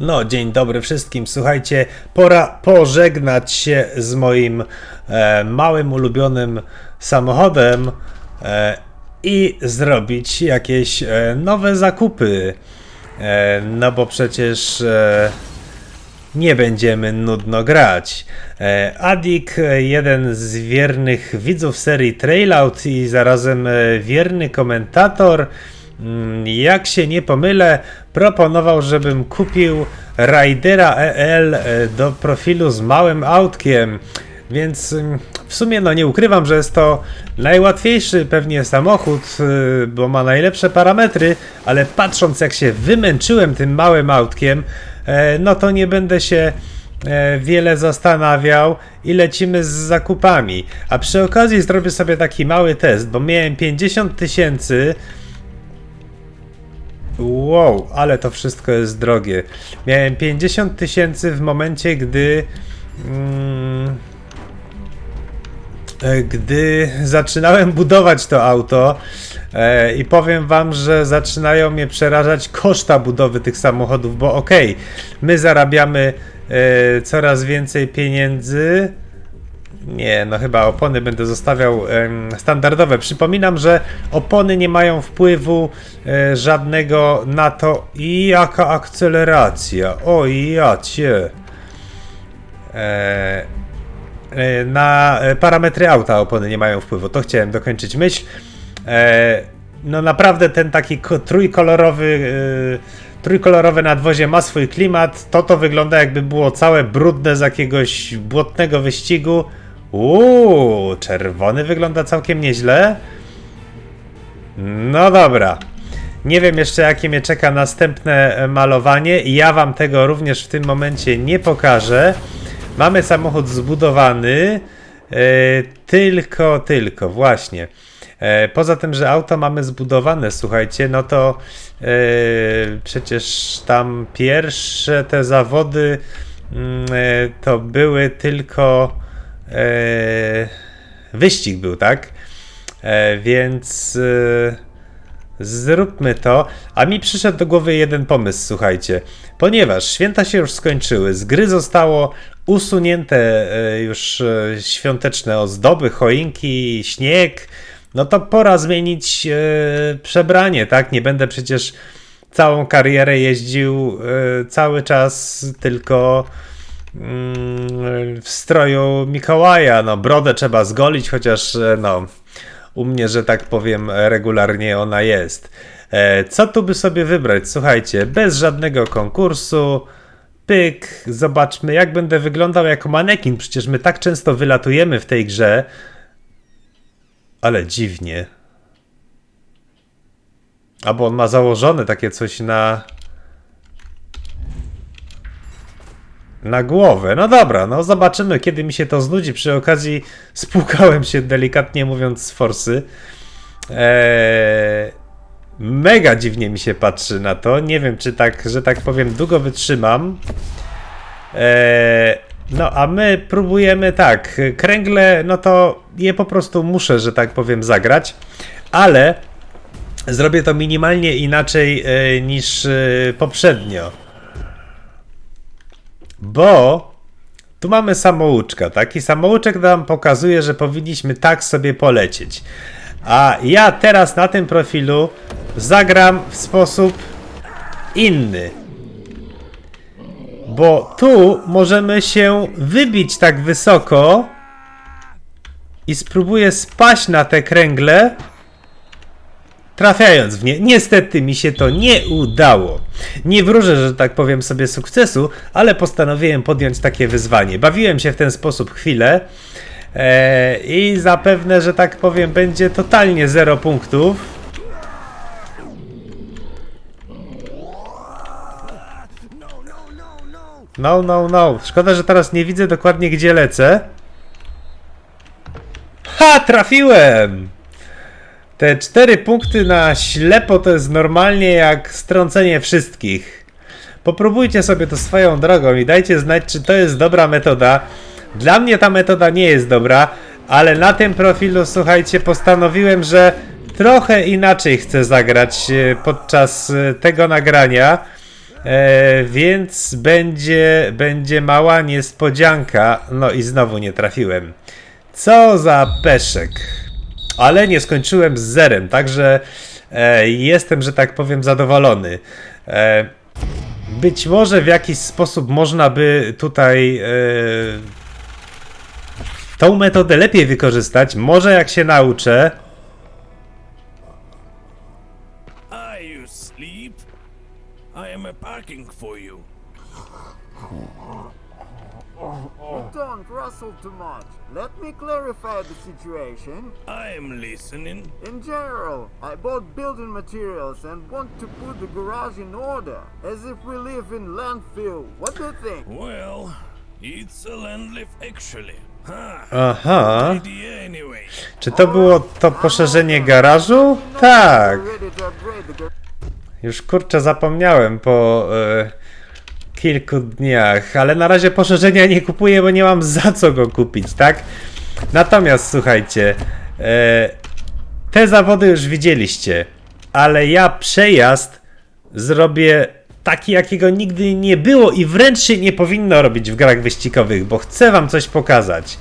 No, dzień dobry wszystkim. Słuchajcie, pora pożegnać się z moim e, małym, ulubionym samochodem e, i zrobić jakieś e, nowe zakupy. E, no bo przecież e, nie będziemy nudno grać. E, Adik, jeden z wiernych widzów serii Trailout i zarazem e, wierny komentator, jak się nie pomylę, proponował, żebym kupił Ridera EL e, do profilu z małym autkiem. Więc ym, w sumie no nie ukrywam, że jest to najłatwiejszy pewnie samochód, y, bo ma najlepsze parametry, ale patrząc jak się wymęczyłem tym małym autkiem, e, no to nie będę się e, wiele zastanawiał i lecimy z zakupami. A przy okazji zrobię sobie taki mały test, bo miałem 50 tysięcy. Wow, ale to wszystko jest drogie. Miałem 50 tysięcy w momencie, gdy. Mm, gdy zaczynałem budować to auto e, i powiem wam, że zaczynają mnie przerażać koszta budowy tych samochodów, bo okej, my zarabiamy e, coraz więcej pieniędzy. Nie, no chyba opony będę zostawiał standardowe. Przypominam, że opony nie mają wpływu e, żadnego na to, jaka akceleracja. O ja cię. E, na e, parametry auta opony nie mają wpływu. To chciałem dokończyć myśl. E, No naprawdę ten taki ko- trójkolorowy, trójkolorowe nadwozie ma swój klimat. To to wygląda jakby było całe brudne z jakiegoś błotnego wyścigu. Uuu, czerwony wygląda całkiem nieźle. No dobra. Nie wiem jeszcze jakie mnie czeka następne e, malowanie ja wam tego również w tym momencie nie pokażę. Mamy samochód zbudowany, e, tylko, tylko, właśnie. E, poza tym, że auto mamy zbudowane, słuchajcie, no to przecież tam pierwsze te zawody mm, to były tylko wyścig był, tak? E, więc e, Zróbmy to. A mi przyszedł do głowy jeden pomysł, słuchajcie. Ponieważ święta się już skończyły, z gry zostało usunięte e, już e, świąteczne ozdoby, choinki, śnieg, no to pora zmienić e, przebranie, tak? Nie będę przecież całą karierę jeździł e, cały czas tylko w stroju Mikołaja. No, brodę trzeba zgolić, chociaż e, no, u mnie, że tak powiem, regularnie ona jest. E, co tu by sobie wybrać? Słuchajcie, bez żadnego konkursu. Pyk, zobaczmy, jak będę wyglądał jako manekin. Przecież my tak często wylatujemy w tej grze. Ale dziwnie. Albo on ma założone takie coś na. Na głowę. No dobra, no zobaczymy, kiedy mi się to znudzi. Przy okazji spłukałem się delikatnie mówiąc z forsy. Eee, mega dziwnie mi się patrzy na to. Nie wiem, czy tak, że tak powiem, długo wytrzymam. Eee, no, a my próbujemy tak. Kręgle, no to je po prostu muszę, że tak powiem, zagrać. Ale zrobię to minimalnie inaczej e, niż e, poprzednio. Bo tu mamy samouczka, tak? I samouczek nam pokazuje, że powinniśmy tak sobie polecieć. A ja teraz na tym profilu zagram w sposób inny. Bo tu możemy się wybić tak wysoko i spróbuję spaść na te kręgle, trafiając w nie. Niestety mi się to nie udało. Nie wróżę, że tak powiem sobie sukcesu, ale postanowiłem podjąć takie wyzwanie. Bawiłem się w ten sposób chwilę e, i zapewne, że tak powiem, będzie totalnie zero punktów. No, no, no. Szkoda, że teraz nie widzę dokładnie, gdzie lecę. Ha, trafiłem! Te cztery punkty na ślepo to jest normalnie jak strącenie wszystkich. Popróbujcie sobie to swoją drogą i dajcie znać, czy to jest dobra metoda. Dla mnie ta metoda nie jest dobra, ale na tym profilu, słuchajcie, postanowiłem, że trochę inaczej chcę zagrać e, podczas e, tego nagrania. E, więc będzie, będzie mała niespodzianka. No i znowu nie trafiłem. Co za peszek. Ale nie skończyłem z zerem, także e, jestem, że tak powiem, zadowolony. E, być może w jakiś sposób można by tutaj e, tą metodę lepiej wykorzystać. Może jak się nauczę. Parking for you. Don't rustle too much. Let me clarify the situation. I am listening. In general, I bought building materials and want to put the garage in order, as if we live in landfill. What do you think? Well, it's a land lift actually. Ha! Aha. Idea anyway. Czy to było to poszerzenie garażu? Tak. Już kurczę zapomniałem po e, kilku dniach, ale na razie poszerzenia nie kupuję, bo nie mam za co go kupić, tak? Natomiast słuchajcie, e, te zawody już widzieliście, ale ja przejazd zrobię taki, jakiego nigdy nie było i wręcz się nie powinno robić w grach wyścigowych, bo chcę wam coś pokazać.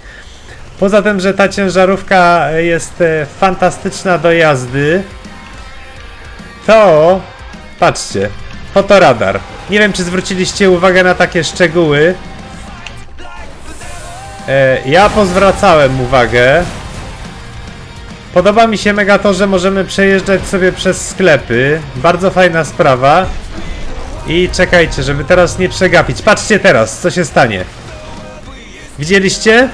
Poza tym, że ta ciężarówka jest e, fantastyczna do jazdy, to patrzcie, fotoradar. Nie wiem, czy zwróciliście uwagę na takie szczegóły. E, ja pozwracałem uwagę. Podoba mi się mega to, że możemy przejeżdżać sobie przez sklepy. Bardzo fajna sprawa. I czekajcie, żeby teraz nie przegapić. Patrzcie teraz, co się stanie. Widzieliście?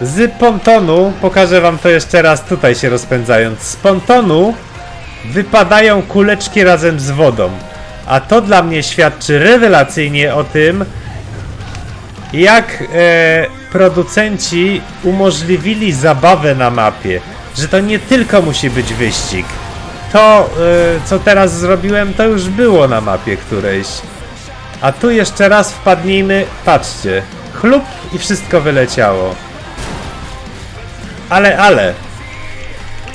Z pontonu, pokażę wam to jeszcze raz tutaj się rozpędzając. Z pontonu wypadają kuleczki razem z wodą. A to dla mnie świadczy rewelacyjnie o tym, jak e, producenci umożliwili zabawę na mapie. Że to nie tylko musi być wyścig. To, e, co teraz zrobiłem, to już było na mapie którejś. A tu jeszcze raz wpadnijmy. Patrzcie. Chlup i wszystko wyleciało. Ale, ale.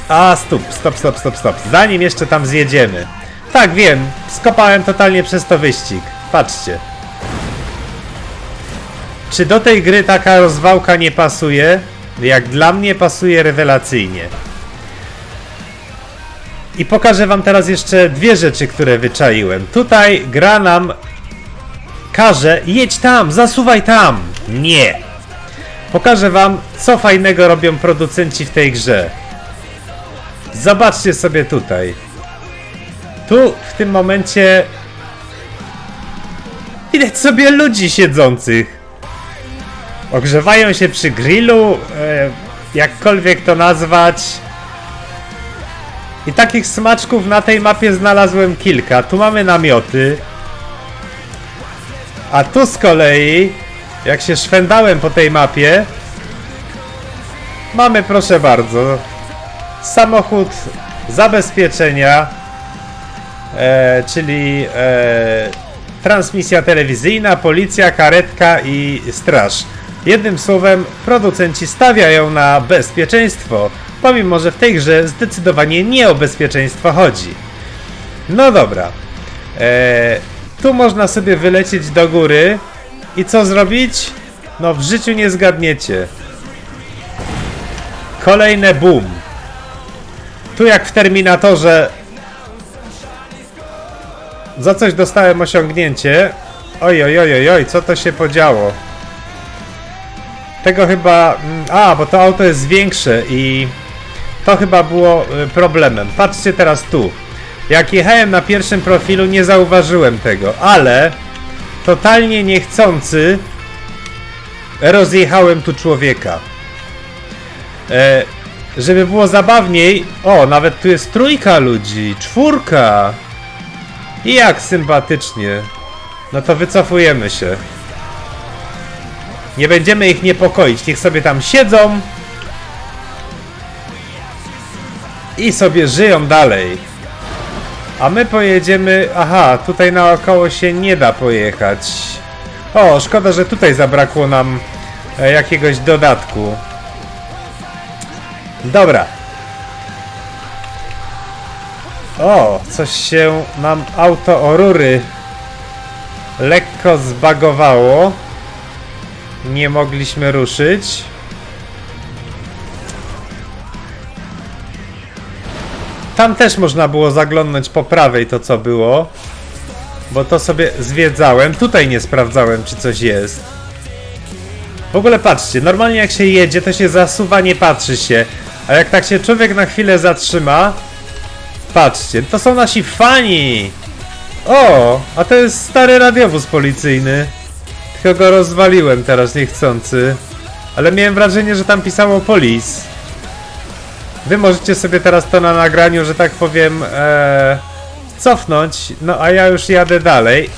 A, stop, stop, stop, stop, stop. Zanim jeszcze tam zjedziemy. Tak, wiem, skopałem totalnie przez to wyścig. Patrzcie. Czy do tej gry taka rozwałka nie pasuje? Jak dla mnie pasuje rewelacyjnie. I pokażę wam teraz jeszcze dwie rzeczy, które wyczaiłem. Tutaj gra nam każe jedź tam, zasuwaj tam. Nie. Pokażę wam, co fajnego robią producenci w tej grze. Zobaczcie sobie tutaj. Tu w tym momencie widać sobie ludzi siedzących. Ogrzewają się przy grillu, e, jakkolwiek to nazwać. I takich smaczków na tej mapie znalazłem kilka. Tu mamy namioty. A tu z kolei, jak się szwendałem po tej mapie, mamy proszę bardzo samochód zabezpieczenia, e, czyli e, transmisja telewizyjna, policja, karetka i straż. Jednym słowem, producenci stawiają na bezpieczeństwo, pomimo że w tej grze zdecydowanie nie o bezpieczeństwo chodzi. No dobra. E, tu można sobie wylecieć do góry i co zrobić? No w życiu nie zgadniecie. Kolejne boom. Tu jak w Terminatorze za coś dostałem osiągnięcie. Oj, oj, oj, oj, oj, co to się podziało? Tego chyba... mm, A, bo to auto jest większe i to chyba było y, problemem. Patrzcie teraz tu. Jak jechałem na pierwszym profilu nie zauważyłem tego, ale totalnie niechcący rozjechałem tu człowieka. E, żeby było zabawniej, o, nawet tu jest trójka ludzi, czwórka. I jak sympatycznie. No to wycofujemy się. Nie będziemy ich niepokoić, niech sobie tam siedzą. I sobie żyją dalej. A my pojedziemy... Aha, tutaj naokoło się nie da pojechać. O, szkoda, że tutaj zabrakło nam e, jakiegoś dodatku. Dobra. O, coś się nam auto o rury lekko zbagowało. Nie mogliśmy ruszyć. Tam też można było zaglądnąć po prawej to co było. Bo to sobie zwiedzałem. Tutaj nie sprawdzałem czy coś jest. W ogóle patrzcie, normalnie jak się jedzie to się zasuwa, nie patrzy się. A jak tak się człowiek na chwilę zatrzyma, patrzcie, to są nasi fani! O, a to jest stary radiowóz policyjny. Tylko go rozwaliłem teraz niechcący. Ale miałem wrażenie, że tam pisało polis. Wy możecie sobie teraz to na nagraniu, że tak powiem, e, cofnąć. No a ja już jadę dalej.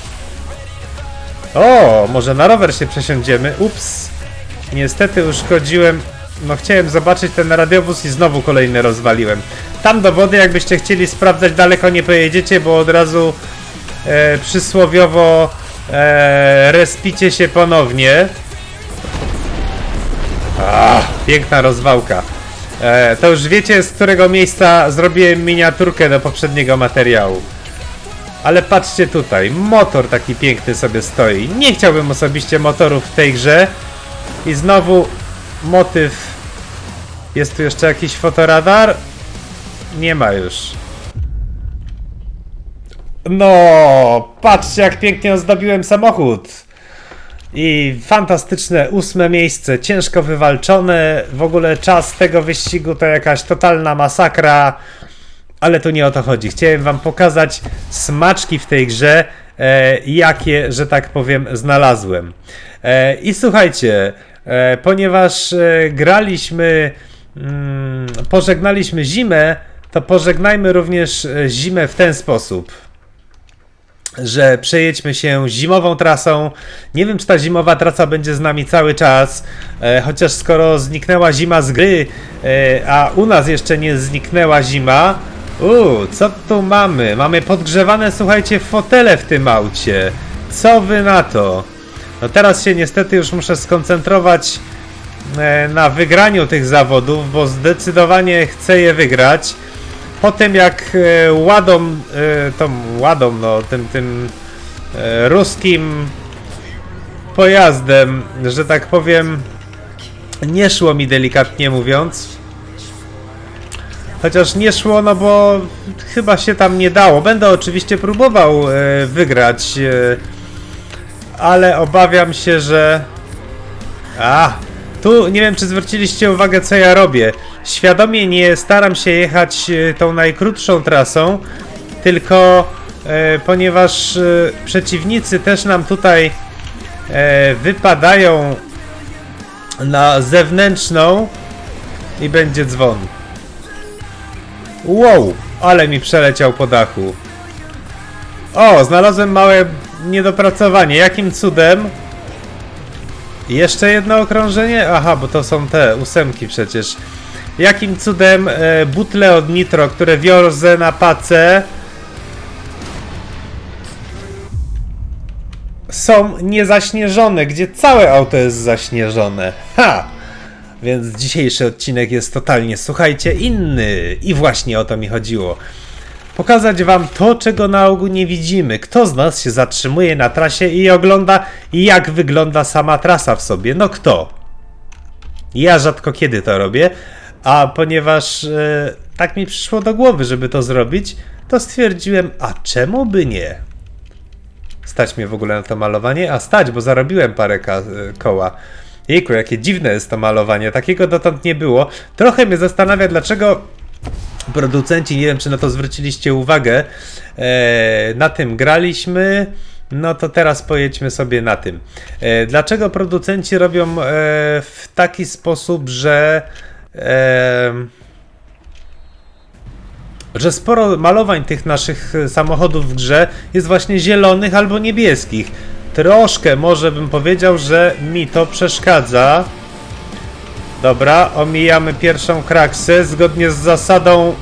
O, może na rower się przesiądziemy. Ups. Niestety uszkodziłem. No chciałem zobaczyć ten radiowóz i znowu kolejny rozwaliłem. Tam do wody, jakbyście chcieli sprawdzać, daleko nie pojedziecie, bo od razu e, przysłowiowo e, respicie się ponownie. Piękna rozwałka. E, to już wiecie, z którego miejsca zrobiłem miniaturkę do poprzedniego materiału. Ale patrzcie tutaj, motor taki piękny sobie stoi. Nie chciałbym osobiście motorów w tej grze. I znowu motyw. Jest tu jeszcze jakiś fotoradar? Nie ma już. No, patrzcie jak pięknie ozdobiłem samochód. I fantastyczne ósme miejsce, ciężko wywalczone. W ogóle czas tego wyścigu to jakaś totalna masakra. Ale tu nie o to chodzi. Chciałem wam pokazać smaczki w tej grze, e, jakie, że tak powiem, znalazłem. E, I słuchajcie, e, ponieważ e, graliśmy, mm, pożegnaliśmy zimę, to pożegnajmy również e, zimę w ten sposób że przejedźmy się zimową trasą. Nie wiem, czy ta zimowa trasa będzie z nami cały czas, e, chociaż skoro zniknęła zima z gry, e, a u nas jeszcze nie zniknęła zima. Uuu, co tu mamy? Mamy podgrzewane, słuchajcie, fotele w tym aucie. Co wy na to? No teraz się niestety już muszę skoncentrować na wygraniu tych zawodów, bo zdecydowanie chcę je wygrać po tym jak e, ładą, e, tą ładą, no, tym, tym e, ruskim pojazdem, że tak powiem, nie szło mi delikatnie mówiąc. Chociaż nie szło, no bo chyba się tam nie dało. Będę oczywiście próbował wygrać, ale obawiam się, że. A, tu nie wiem, czy zwróciliście uwagę, co ja robię. Świadomie nie staram się jechać e, tą najkrótszą trasą, tylko e, ponieważ e, przeciwnicy też nam tutaj e, wypadają na zewnętrzną i będzie dzwon. Wow, ale mi przeleciał po dachu. O, znalazłem małe niedopracowanie. Jakim cudem? Jeszcze jedno okrążenie? Aha, bo to są te ósemki przecież. Jakim cudem e, butle od nitro, które wiozę na pacę są niezaśnieżone, gdzie całe auto jest zaśnieżone. Ha! Więc dzisiejszy odcinek jest totalnie, słuchajcie, inny. I właśnie o to mi chodziło. Pokazać wam to, czego na ogół nie widzimy. Kto z nas się zatrzymuje na trasie i ogląda, jak wygląda sama trasa w sobie? No kto? Ja rzadko kiedy to robię, a ponieważ e, tak mi przyszło do głowy, żeby to zrobić, to stwierdziłem, a czemu by nie? Stać mnie w ogóle na to malowanie? A stać, bo zarobiłem parę ka- koła. Jejku, jakie dziwne jest to malowanie. Takiego dotąd nie było. Trochę mnie zastanawia, dlaczego producenci, nie wiem czy na to zwróciliście uwagę, e, na tym graliśmy. No to teraz pojedźmy sobie na tym. E, dlaczego producenci robią e, w taki sposób, że że sporo malowań tych naszych samochodów w grze jest właśnie zielonych albo niebieskich. Troszkę może bym powiedział, że mi to przeszkadza. Dobra, omijamy pierwszą kraksę zgodnie z zasadą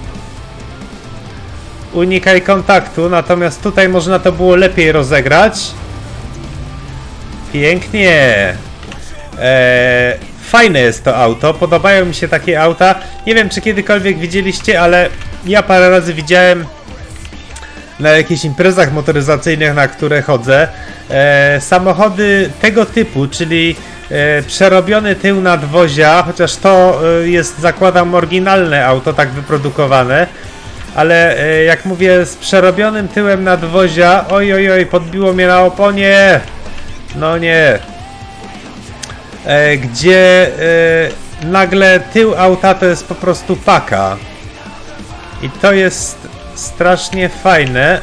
unikaj kontaktu, natomiast tutaj można to było lepiej rozegrać. Pięknie. Eee, fajne jest to auto, podobają mi się takie auta. Nie wiem, czy kiedykolwiek widzieliście, ale ja parę razy widziałem na jakichś imprezach motoryzacyjnych, na które chodzę, e, samochody tego typu, czyli przerobiony tył nadwozia, chociaż to e, jest, zakładam, oryginalne auto, tak wyprodukowane, ale e, jak mówię, z przerobionym tyłem nadwozia, oj, oj, oj, podbiło mnie na oponie, no nie, e, gdzie e, nagle tył auta to jest po prostu paka. I to jest strasznie fajne.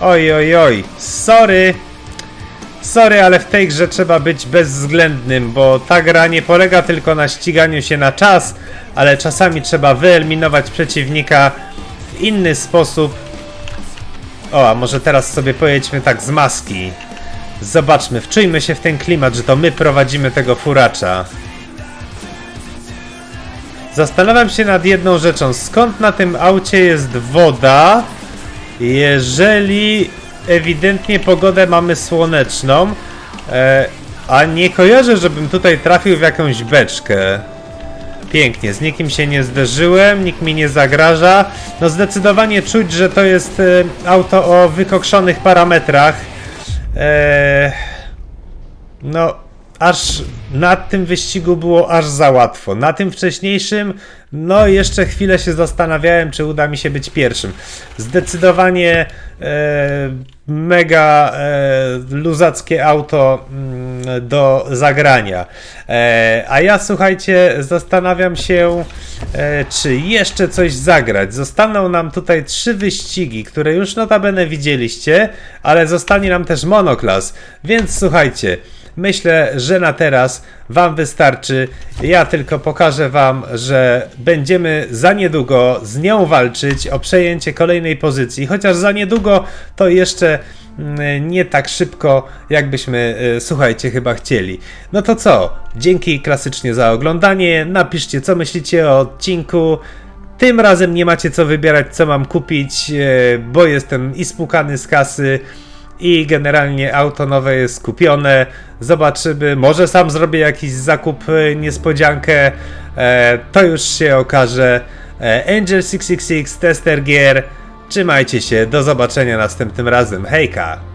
Oj, oj, oj, sorry. Sorry, ale w tej grze trzeba być bezwzględnym, bo ta gra nie polega tylko na ściganiu się na czas, ale czasami trzeba wyeliminować przeciwnika w inny sposób. O, a może teraz sobie pojedźmy tak z maski. Zobaczmy, wczujmy się w ten klimat, że to my prowadzimy tego furacza. Zastanawiam się nad jedną rzeczą. Skąd na tym aucie jest woda, jeżeli ewidentnie pogodę mamy słoneczną, e, a nie kojarzę, żebym tutaj trafił w jakąś beczkę. Pięknie, z nikim się nie zderzyłem, nikt mi nie zagraża. No zdecydowanie czuć, że to jest e, auto o wykokszonych parametrach. Eee, no, aż na tym wyścigu było aż za łatwo. Na tym wcześniejszym, no jeszcze chwilę się zastanawiałem, czy uda mi się być pierwszym. Zdecydowanie e, mega e, luzackie auto mm, do zagrania. E, a ja słuchajcie, zastanawiam się, e, czy jeszcze coś zagrać. Zostaną nam tutaj trzy wyścigi, które już notabene widzieliście, ale zostanie nam też monoklas. Więc słuchajcie, Myślę, że na teraz Wam wystarczy. Ja tylko pokażę Wam, że będziemy za niedługo z nią walczyć o przejęcie kolejnej pozycji. Chociaż za niedługo to jeszcze mm, nie tak szybko, jakbyśmy, y, słuchajcie, chyba chcieli. No to co? Dzięki klasycznie za oglądanie. Napiszcie, co myślicie o odcinku. Tym razem nie macie co wybierać, co mam kupić, e, bo jestem i spłukany z kasy i generalnie auto nowe jest kupione. Zobaczymy, może sam zrobię jakiś zakup, e, niespodziankę. E, To już się okaże. E, Angel 666 Tester Gear. Trzymajcie się, do zobaczenia następnym razem. Hejka!